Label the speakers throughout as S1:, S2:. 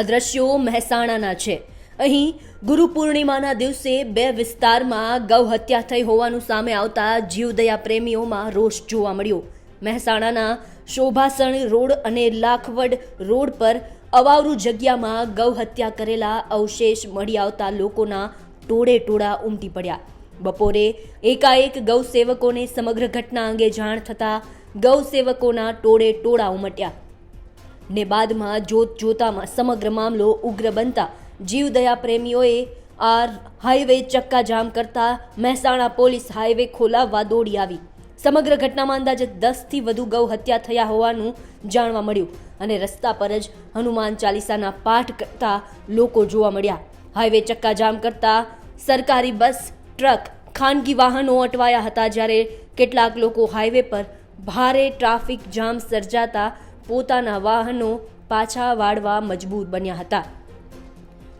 S1: આ દ્રશ્યો મહેસાણાના છે. અહીં ગુરુ પૂર્ણિમાના દિવસે બે વિસ્તારમાં ગૌ હત્યા થઈ હોવાનું સામે આવતા જીવદયા પ્રેમીઓમાં રોષ જોવા મળ્યો. મહેસાણાના શોભાસણ રોડ અને લાખવડ રોડ પર અવારું જગ્યામાં ગૌ હત્યા કરેલા અવશેષ મળી આવતા લોકોના ટોળે ટોળા ઉમટી પડ્યા. બપોરે એકાએક ગૌ સેવકોને સમગ્ર ઘટના અંગે જાણ થતાં ગૌ સેવકોના ટોળે ટોળા ઉમટ્યા. ને બાદમાં જોત જોતામાં સમગ્ર મામલો ઉગ્ર બનતા જીવદયા પ્રેમીઓએ આ હાઈવે ચક્કાજામ કરતા મહેસાણા પોલીસ હાઈવે ખોલાવવા દોડી આવી. સમગ્ર ઘટનામાં અંદાજે દસથી વધુ ગૌ હત્યા થયા હોવાનું જાણવા મળ્યું અને રસ્તા પર જ હનુમાન ચાલીસાના પાઠ કરતા લોકો જોવા મળ્યા. હાઈવે ચક્કાજામ કરતા સરકારી બસ, ટ્રક, ખાનગી વાહનો અટવાયા હતા જ્યારે કેટલાક લોકો હાઈવે પર ભારે ટ્રાફિક જામ સર્જાતા પોતાના વાહનો પાછા વાળવા મજબૂર બન્યા હતા.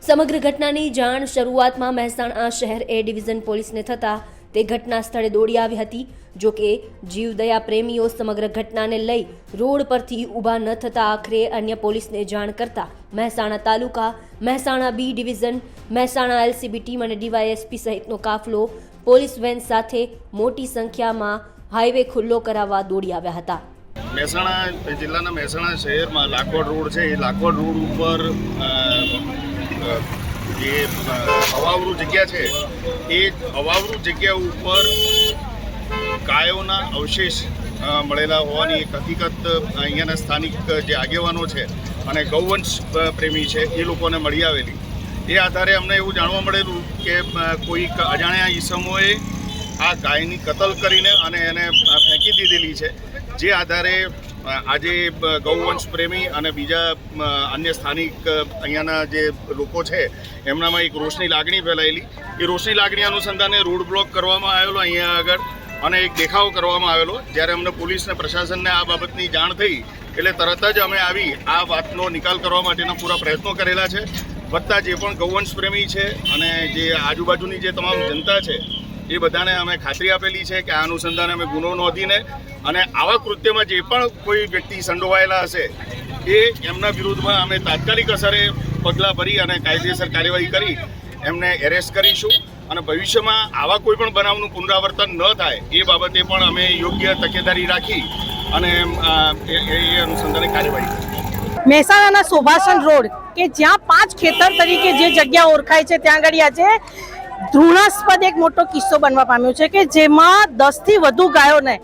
S1: સમગ્ર ઘટનાની જાણ શરૂઆતમાં મહેસાણા શહેર એ ડિવિઝન પોલીસને થતાં તે ઘટના સ્થળે દોડી આવી હતી, જો કે જીવદયા પ્રેમીઓ સમગ્ર ઘટનાને લઈ રોડ પરથી ઊભા ન થતા આખરે અન્ય પોલીસને જાણ કરતા Mehsana taluka, Mehsana B division, Mehsana LCB team અને ડીવાયએસપી સહિતનો કાફલો પોલીસ વેન સાથે મોટી સંખ્યામાં હાઈવે ખુલ્લો કરાવવા દોડી આવ્યા હતા.
S2: મહેસાણા જિલ્લાના મહેસાણા શહેરમાં લાખવડ રોડ છે. એ લાખવડ રોડ ઉપર જે અવાવરું જગ્યા છે, એ અવાવરું જગ્યા ઉપર ગાયોના અવશેષ મળેલા હોવાની એક હકીકત અહીંયાના સ્થાનિક જે આગેવાનો છે અને ગૌવંશ પ્રેમી છે, એ લોકોને મળી આવેલી. એ આધારે અમને એવું જાણવા મળેલું કે કોઈક અજાણ્યા ઈસમોએ આ ગાયની કતલ કરીને અને એને ફેંકી દીધેલી છે. જે આધારે આજે ગૌવંશ પ્રેમી અને બીજા અન્ય સ્થાનિક અહીંયાના જે લોકો છે, એમનામાં એક રોષની લાગણી ફેલાયેલી. એ રોષની લાગણી અનુસંધાને રોડ બ્લોક કરવામાં આવેલો અહીંયા આગળ અને એક દેખાવ કરવામાં આવેલો. જ્યારે અમને પોલીસને પ્રશાસનને આ બાબતની જાણ થઈ, એટલે તરત જ અમે આવી આ વાતનો નિકાલ કરવા માટેના પૂરા પ્રયત્નો કરેલા છે. વત્તા જે પણ ગૌવંશ પ્રેમી છે અને જે આજુબાજુની જે તમામ જનતા છે એ બધાને અમે ખાતરી આપેલી છે કે આ અનુસંધાને અમે ગુનો નોંધીને અને આવા કૃત્યમાં જે પણ કોઈ વ્યક્તિ સંડોવાયેલા હશે, એ એમના વિરુદ્ધમાં અમે તાત્કાલિક અસરે પગલાં ભરી અને કાયદેસર કાર્યવાહી કરી એમને એરેસ્ટ કરીશું અને ભવિષ્યમાં આવા કોઈ પણ બનાવનું પુનરાવર્તન ન થાય એ બાબતે પણ અમે યોગ્ય તકેદારી રાખી અને એ અનુસંધાને કાર્યવાહી કરીશું
S3: મહેસાણાના સુભાષણ રોડ, કે જ્યાં પાંચ ખેતર તરીકે જે જગ્યા ઓળખાય છે, ત્યાં આગળ આજે ધૃણાસ્પદ એક મોટો કિસ્સો બનવા પામ્યો છે કે જેમાં દસથી વધુ ગાયોને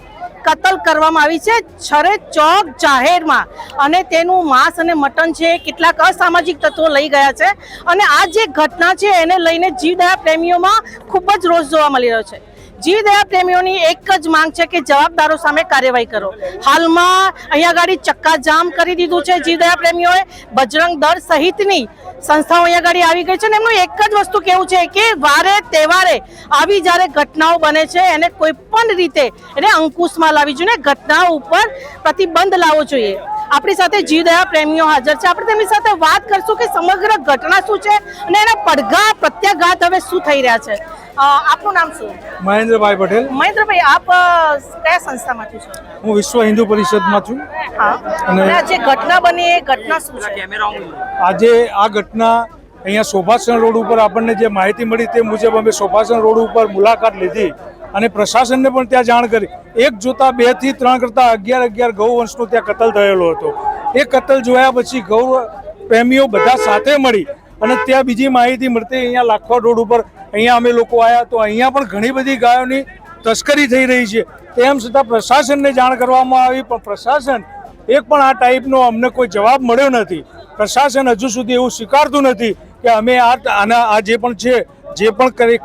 S3: કતલ કરવામાં આવી છે. છરે ચોક જાહેરમાં અને તેનું માંસ અને મટન છે કેટલાક અસામાજિક તત્વો લઈ ગયા છે. અને આ જે ઘટના છે એને લઈને જીવદયા પ્રેમીઓમાં ખૂબ જ રોષ જોવા મળી રહ્યો છે. જીવદયા પ્રેમીઓની એક જ માંગ છે કે જવાબદારો સામે કાર્યવાહી કરો. હાલમાં અહીંયા ગાડી ચક્કાજામ કરી દીધું છે જીવદયા પ્રેમીઓએ. બજરંગ દળ સહિતની સંસ્થાઓ અહીંયા ગાડી આવી ગઈ છે ને એમનું એક જ વસ્તુ કેવું છે કે વારે તહેવારે આવી જ્યારે ઘટનાઓ બને છે, એને કોઈ પણ રીતે એને અંકુશમાં લાવવી જોઈએ ઘટનાઓ ઉપર પ્રતિબંધ લાવવો જોઈએ. આપણી સાથે જીવદયા પ્રેમીઓ હાજર છે. આપણે તેમની સાથે વાત કરશું કે સમગ્ર ઘટના શું છે અને એના પડઘા, પ્રત્યાઘાત હવે શું થઈ રહ્યા છે. આપનું નામ શું?
S4: મહેન્દ્રભાઈ પટેલ.
S3: મહેન્દ્રભાઈ આપ કયા સંસ્થામાંથી છો?
S4: હું વિશ્વ હિન્દુ પરિષદમાં છું. અને-
S3: જે ઘટના બની એ ઘટના શું છે?
S4: આજે આ ઘટના અહીંયા શોભાસણ રોડ ઉપર આપણને જે માહિતી મળી તે મુજબ અમે શોભાસણ રોડ ઉપર મુલાકાત લીધી અને પ્રશાસનને પણ ત્યાં જાણ કરી. એક જોતા બેથી ત્રણ કરતા અગિયાર અગિયાર ગૌવંશનો ત્યાં કતલ થયેલો હતો. એ કતલ જોયા પછી ગૌ પ્રેમીઓ બધા સાથે મળી અને ત્યાં બીજી માહિતી મળતી અહીંયા લાખવા રોડ ઉપર અહીંયા અમે લોકો આવ્યા તો અહીંયા પણ ઘણી બધી ગાયોની તસ્કરી થઈ રહી છે. તેમ છતાં પ્રશાસનને જાણ કરવામાં આવી, પણ પ્રશાસન એક પણ આ ટાઈપનો અમને કોઈ જવાબ મળ્યો નથી. પ્રશાસન હજુ સુધી એવું સ્વીકારતું નથી કે અમે આ આના, આ જે પણ છે, જે પણ કરી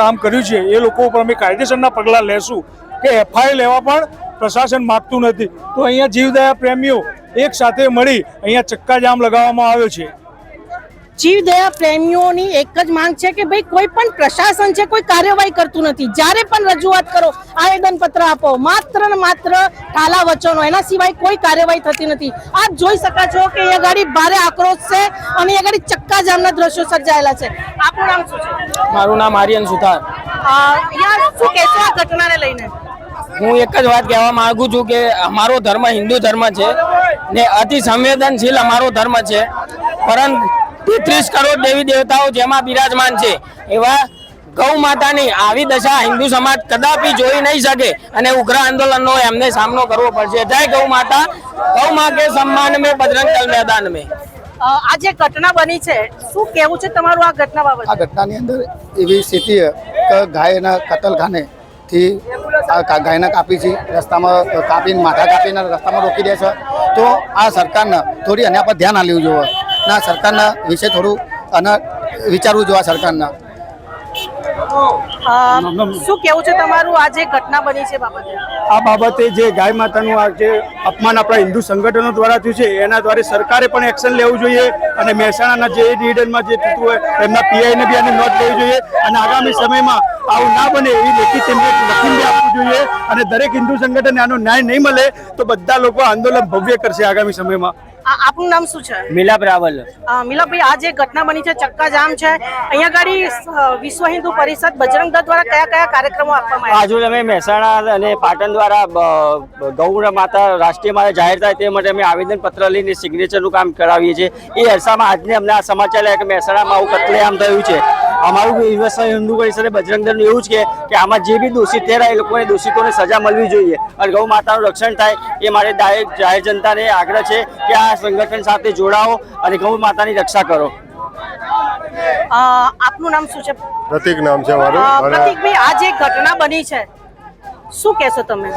S4: કામ કર્યું છે, એ લોકો ઉપર અમે કાયદેસરના પગલાં લેશું કે એફઆઈઆર લેવા પણ પ્રશાસન માગતું નથી. તો અહીંયા જીવદયા પ્રેમીઓ એક સાથે મળી અહીંયા ચક્કાજામ લગાવવામાં આવ્યો છે.
S3: જીવદયા પ્રેમીઓની એક જ માંગ છે કે ભાઈ કોઈ પણ પ્રશાસન છે કોઈ કાર્યવાહી કરતું નથી. જ્યારે પણ રજૂઆત કરો આવેદન પત્ર આપો માત્ર ને માત્ર ઠાલા વચનો એના સિવાય કોઈ કાર્યવાહી થતી નથી. આપ જોઈ શકો છો કે અહીંયા ગાડી ભારે આક્રોશ છે અને અહીંયા ગાડી ચક્કાજામના દ્રશ્યો સર્જાયેલા છે. આપનું નામ શું છે?
S5: મારું નામ આર્યન સુથાર.
S3: શું કહેશો આ ઘટનાને લઈને?
S5: હું એક જ વાત કહેવા માંગુ છું કે અમારો ધર્મ હિન્દુ ધર્મ છે ને અતિ સંવેદનશીલ અમારો ધર્મ છે. પરંતુ તેત્રીસ કરોડ દેવી દેવતાઓ જેમાં બિરાજમાન છે. એવા ગૌ માતાની આવી દશા હિન્દુ સમાજ કદાપી જોઈ નહીં શકે અને ઉગ્ર આંદોલનનો એમને સામનો કરવો પડશે. જય ગૌ માતા. ગૌ મા કે સન્માન મેં બજરંગ દળ મેદાન મેં.
S3: આ જે ઘટના બની છે શું કેવું છે તમારું આ ઘટના
S6: આ ઘટનાની અંદર એવી સ્થિતિ કે ગાયના કતલખાને થી ગાયને કાપી છે રસ્તામાં કાપીને માથા કાપીને રસ્તામાં રોકી દે છે. તો આ સરકારને થોડી એના પર ધ્યાન આપવું જોઈએ ના સરકારના વિશે થોડું અને વિચારવું જોઈએ સરકારના.
S3: શું કેવું છે તમારું? આ જે ઘટના બની છે બાબતે?
S7: આ બાબતે જે ગાય માતાનું આ જે અપમાન આપણા હિન્દુ સંગઠનો દ્વારા થયું છે એના દ્વારા સરકારે પણ એક્શન લેવું જોઈએ અને મહેસાણાના જે ડિવિઝનમાં જે થતું હોય એમના પીઆઈને બી આની નોંધ લેવી જોઈએ અને આગામી સમયમાં આવું ના બને એવી લેખિત એમને લખીને આપવું જોઈએ અને દરેક હિન્દુ સંગઠનને આનો ન્યાય નહીં મળે તો બધા લોકો આંદોલન ભવ્ય કરશે આગામી સમયમાં.
S3: આપનું નામ શું છે?
S5: મિલાપ રાવલ.
S3: મિલાપભાઈ આ જે ઘટના બની છે ચક્કાજામ છે. અહીંયા ગાડી વિશ્વ હિન્દુ પરિષદ બજરંગ દળ દ્વારા કયા કયા કાર્યક્રમો આપવામાં આવ્યા?
S5: આજુ અમે મહેસાણા અને પાટણ દ્વારા ગૌર માતા રાષ્ટ્રીય માતા જાહેર થાય તે માટે અમે આવેદન પત્ર લઈને સિગ્નેચરનું કામ કરાવીએ છીએ. એ અરસામાં આજને અમને આ સમાચાર કે મહેસાણામાં આવું કતલેઆમ થયું છે. અમારું વિશ્વ હિન્દુ પરિષદ બજરંગ દળનું એવું જ છે કે આમાં જે બી દોષિત થયેલા એ લોકોને દોષિતોને સજા મળવી જોઈએ. અને ગૌ માતાનું રક્ષણ થાય એ માટે જાહેર જાહેર જનતાને આગ્રહ છે કે આ સંગઠન સાથે જોડાઓ અને ગૌ માતાની રક્ષા કરો.
S3: આપનું નામ શું છે?
S8: પ્રતિક નામ છે મારું અને
S3: પ્રતિકભાઈ આ જે ઘટના બની છે શું કહેશો તમે?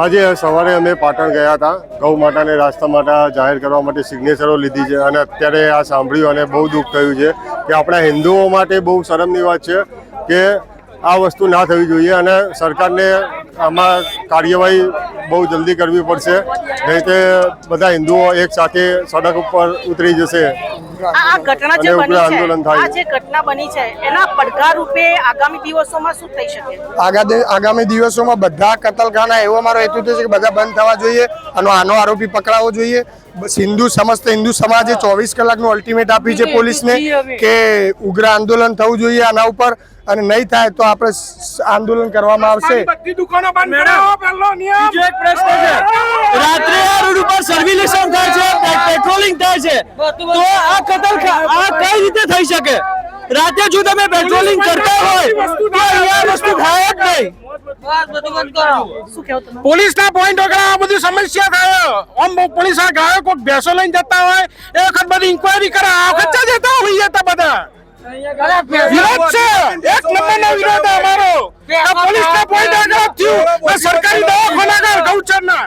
S8: આજે સવારે અમે પાટણ ગયા હતા. ગૌ માતાને રાસ્તા માટે જાહેર કરવા માટે સિગ્નેચરો લીધી છે અને અત્યારે આ સાંભળ્યું અને બહુ દુઃખ થયું છે કે આપણા હિન્દુઓ માટે બહુ શરમની વાત છે કે આ વસ્તુ ના થવી જોઈએ અને સરકારને આમાં કાર્યવાહી બહુ જલ્દી કરવી પડશે. નહીં તે બધા હિન્દુઓ એક સાથે સડક ઉપર ઉતરી જશે.
S3: આ આ ઘટના જે બની છે આ જે ઘટના બની છે એના પડકાર રૂપે આગામી દિવસોમાં શું થઈ શકે?
S9: આગામી આગામી દિવસોમાં બધા કતલખાના એવો મારો હેતુ છે કે બધા બંધ થવા જોઈએ અને આનો આરોપી પકડાવવો જોઈએ. હિન્દુ સમસ્ત હિન્દુ સમાજે ચોવીસ કલાકનું અલ્ટિમેટ આપ્યું છે પોલીસને કે ઉગ્ર આંદોલન થવું જોઈએ આના ઉપર અને નહીં થાય તો આપણે આંદોલન કરવામાં આવશે.
S5: રાત્રે આ રોડ ઉપર સર્વિલેશન થાય છે પેટ્રોલિંગ થાય છે. તો આ કતલ આ કઈ રીતે થઈ શકે? રાતે જો તમે પેટ્રોલિંગ કરતા હોય તો અહીંયા આ વસ્તુ થાય જ નહીં.
S3: શું કેવું
S4: પોઈન્ટ વગર આ બધી સમસ્યા થાય. આમ પોલીસ આ ગાયો કોઈક ભેંસો લઈને જતા હોય એ વખત બધી ઇન્કવાયરી કરે. આ વખત જતા હોય જતા બધા? વિરોધ છે. એક નંબરનો વિરોધ અમારો. આ પોલીસના પોઈન્ટ આગળ થયું. સરકારી દવાખાના આગળ ગૌચરના.